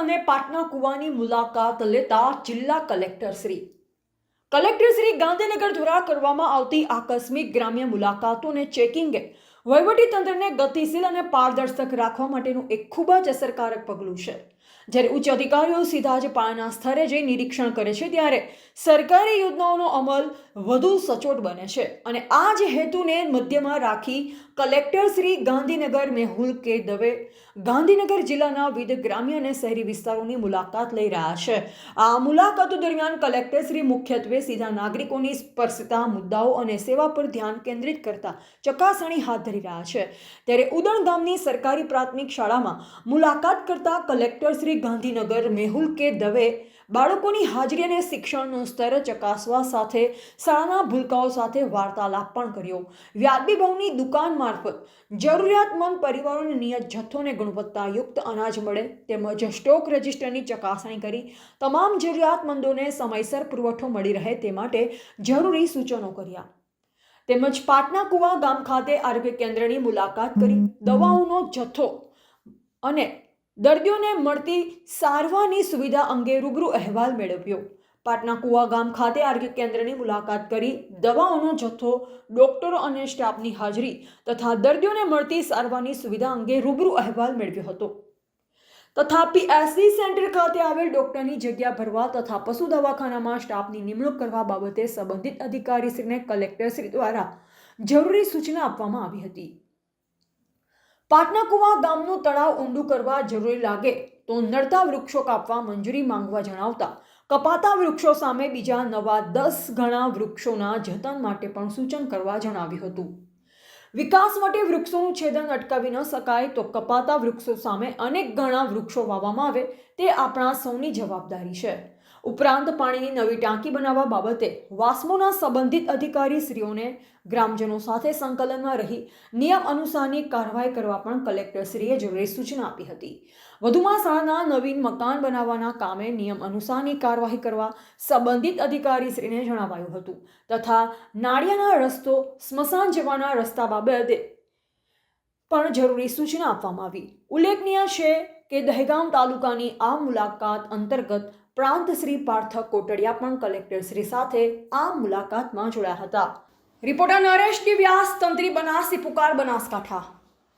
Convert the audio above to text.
અને પાટના કુવાની મુલાકાત લેતા જિલ્લા કલેક્ટર શ્રી. કલેક્ટર શ્રી ગાંધીનગર દ્વારા કરવામાં આવતી આકસ્મિક ગ્રામ્ય મુલાકાતોને ચેકિંગે વહીવટીતંત્રને ગતિશીલ અને પારદર્શક રાખવા માટેનું એક ખૂબ જ અસરકારક પગલું છે. જ્યારે ઉચ્ચ અધિકારીઓ સીધા જ પાના સ્તરે જઈ નિરીક્ષણ કરે છે, ત્યારે સરકારી યોજનાઓનો અમલ વધુ સચોટ બને છે. અને આ જ હેતુને મધ્યમાં રાખી કલેક્ટર શ્રી ગાંધીનગર મેહુલ કે દવે ગાંધીનગર જિલ્લાના વિવિધ ગ્રામ્ય અને શહેરી વિસ્તારોની મુલાકાત લઈ રહ્યા છે. આ મુલાકાતો દરમિયાન કલેક્ટર શ્રી મુખ્યત્વે સીધા નાગરિકોની સ્પર્શતા, મુદ્દાઓ અને સેવા પર ધ્યાન કેન્દ્રિત કરતા ચકાસણી હાથ ધરી રહ્યા છે. ત્યારે ઉદણ ગામની સરકારી પ્રાથમિક શાળામાં મુલાકાત કરતા કલેક્ટર શ્રી ગાંધીનગર મેહુલ કે દવે બાળકોની હાજરી અને શિક્ષણનું સ્તર ચકાસવા સાથે શાળાના ભૂલકાઓ સાથે વાર્તાલાપ પણ કર્યો. વ્યાજબી ભાવની દુકાન મારફત જરૂરિયાતમંદ પરિવારોને નિયત જથ્થોને ગુણવત્તાયુક્ત અનાજ મળે તેમજ સ્ટોક રજિસ્ટરની ચકાસણી કરી તમામ જરૂરિયાતમંદોને સમયસર પુરવઠો મળી રહે તે માટે જરૂરી સૂચનો કર્યા. તેમજ પાટના કુવા ગામ ખાતે આરોગ્ય કેન્દ્રની મુલાકાત કરી દવાઓનો જથ્થો અને દર્દીઓને મળતી સારવારની સુવિધા અંગે રૂબરૂ અહેવાલ મેળવ્યો. પાટના કુવા ગામ ખાતે આરોગ્ય કેન્દ્રની મુલાકાત કરી દવાઓનો જથ્થો, ડોક્ટરો અને સ્ટાફની હાજરી તથા દર્દીઓને મળતી સારવારની સુવિધા અંગે રૂબરૂ અહેવાલ મેળવ્યો હતો. તથા પીએસસી સેન્ટર ખાતે આવેલ ડોક્ટરની જગ્યા ભરવા તથા પશુ દવાખાનામાં સ્ટાફની નિમણૂક કરવા બાબતે સંબંધિત અધિકારીશ્રીને કલેક્ટરશ્રી દ્વારા જરૂરી સૂચના આપવામાં આવી હતી. પાટના કુવા ગામનું તળાવ ઊંડું કરવા જરૂરી લાગે તો નડતા વૃક્ષો કાપવા મંજૂરી માંગવા જણાવતા કપાતા વૃક્ષો સામે બીજા નવા દસ ગણા વૃક્ષોના જતન માટે પણ સૂચન કરવા જણાવ્યું હતું. વિકાસ માટે વૃક્ષોનું છેદન અટકાવી ન શકાય તો કપાતા વૃક્ષો સામે અનેક ગણા વૃક્ષો વાવવામાં આવે તે આપણા સૌની જવાબદારી છે. ઉપરાંત પાણીની નવી ટાંકી બનાવવા બાબતે વાસ્મોના સંબંધિત અધિકારીશ્રીઓને ગ્રામજનો સાથે સંકલનમાં રહી નિયમ અનુસારની કાર્યવાહી કરવા પણ કલેક્ટરશ્રીએ જરૂરી સૂચના આપી હતી. વધુમાં શાળાના નવીન મકાન બનાવવાના કામે નિયમ અનુસારની કાર્યવાહી કરવા સંબંધિત અધિકારીશ્રીને જણાવાયું હતું તથા નાળિયાના રસ્તો સ્મશાન જવાના રસ્તા બાબતે પણ જરૂરી સૂચના આપવામાં આવી. ઉલ્લેખનીય છે કે દહેગામ તાલુકાની આ મુલાકાત અંતર્ગત પ્રાંત શ્રી પાર્થક કોટડિયા પણ કલેક્ટર શ્રી સાથે આ મુલાકાતમાં જોડાયા હતા. રિપોર્ટર નરેશ વ્યાસ, તંત્રી બનાસી પુકાર બનાસકાંઠા.